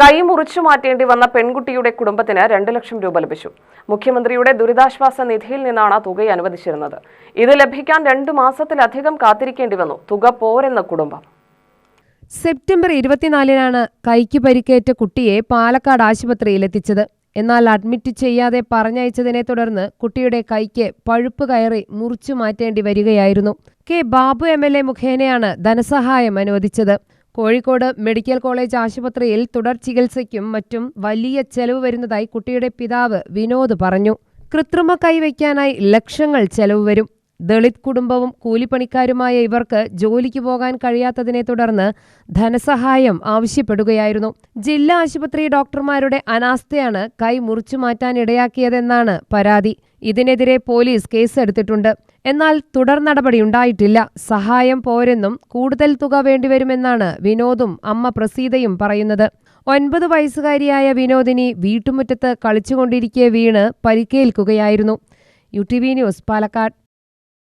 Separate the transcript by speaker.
Speaker 1: കൈ മുറിച്ചു മാറ്റേണ്ടി വന്ന പെൺകുട്ടിയുടെ കുടുംബത്തിന് രണ്ട് ലക്ഷം രൂപ ലഭിച്ചു. മുഖ്യമന്ത്രിയുടെ ദുരിതാശ്വാസ നിധിയിൽ നിന്നാണ് തുക അനുവദിച്ചിരുന്നത്. ഇത് ലഭിക്കാൻ രണ്ടു മാസത്തിലധികം കാത്തിരിക്കേണ്ടി വന്നു. തുക പോരെന്ന കുടുംബം.
Speaker 2: സെപ്റ്റംബർ ഇരുപത്തിനാലിനാണ് കൈക്ക് പരിക്കേറ്റ കുട്ടിയെ പാലക്കാട് ആശുപത്രിയിൽ എത്തിച്ചത്. എന്നാൽ അഡ്മിറ്റ് ചെയ്യാതെ പറഞ്ഞയച്ചതിനെ തുടർന്ന് കുട്ടിയുടെ കൈക്ക് പഴുപ്പ് കയറി മുറിച്ചു മാറ്റേണ്ടി വരികയായിരുന്നു. K Babu M L A മുഖേനയാണ് ധനസഹായം അനുവദിച്ചത്. കോഴിക്കോട് മെഡിക്കൽ കോളേജ് ആശുപത്രിയിൽ തുടർ ചികിത്സയ്ക്കും മറ്റും വലിയ ചെലവ് വരുന്നതായി കുട്ടിയുടെ പിതാവ് വിനോദ് പറഞ്ഞു. കൃത്രിമ കൈവയ്ക്കാനായി ലക്ഷങ്ങൾ ചെലവ് വരും. ദളിത് കുടുംബവും കൂലിപ്പണിക്കാരുമായ ഇവർക്ക് ജോലിക്ക് പോകാൻ കഴിയാത്തതിനെ തുടർന്ന് ധനസഹായം ആവശ്യപ്പെടുകയായിരുന്നു. ജില്ലാ ആശുപത്രി ഡോക്ടർമാരുടെ അനാസ്ഥയാണ് കൈ മുറിച്ചു മാറ്റാനിടയാക്കിയതെന്നാണ് പരാതി. ഇതിനെതിരെ പോലീസ് കേസെടുത്തിട്ടുണ്ട്. എന്നാൽ തുടർ നടപടിയുണ്ടായിട്ടില്ല സഹായം പോരെന്നും കൂടുതൽ തുക വേണ്ടിവരുമെന്നാണ് വിനോദും അമ്മ പ്രസീതയും പറയുന്നത്. ഒൻപത് വയസ്സുകാരിയായ വിനോദിനി വീട്ടുമുറ്റത്ത് കളിച്ചുകൊണ്ടിരിക്കെ വീണ് പരിക്കേൽക്കുകയായിരുന്നു. U T V news Palakkad.